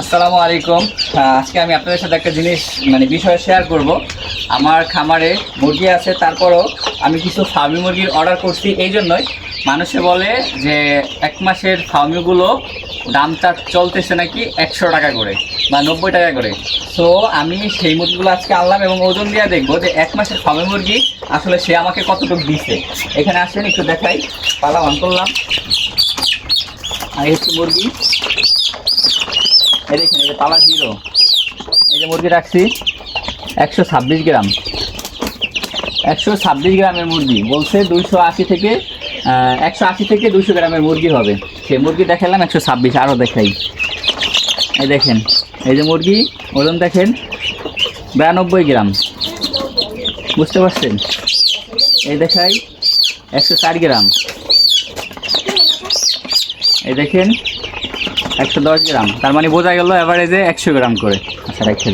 আসসালামু আলাইকুম। আজকে আমি আপনাদের সাথে একটা জিনিস মানে বিষয় শেয়ার করব। আমার খামারে মুরগি আছে, তারপরও আমি কিছু ফার্মি মুরগির অর্ডার করছি, এই জন্যই। মানুষে বলে যে, এক মাসের ফার্মিগুলো দামটা চলতেছে নাকি একশো টাকা করে বা নব্বই টাকা করে। তো আমি সেই মুরগিগুলো আজকে আনলাম এবং ওজন দিয়ে দেখব যে, এক মাসের ফার্মি মুরগি আসলে সে আমাকে কতটুকু দিছে। এখানে আসেন, একটু দেখাই। পালা অন করলাম। আর হচ্ছে মুরগি। এই দেখেন, এই যে পালা জিরো। এই যে মুরগি রাখছি, একশো ছাব্বিশ গ্রাম। একশো ছাব্বিশ গ্রামের মুরগি, বলছে দুইশো আশি থেকে একশো আশি থেকে দুশো গ্রামের মুরগি হবে। সেই মুরগি দেখালাম, একশো ছাব্বিশ আরও দেখাই। এই দেখেন, এই যে মুরগি, ওজন দেখেন, বিরানব্বই গ্রাম। বুঝতে পারছেন? এই দেখাই, একশো চার গ্রাম। এই দেখেন একশো দশ গ্রাম। তার মানে বোঝা গেল অ্যাভারেজে একশো গ্রাম করে। আচ্ছা রেখে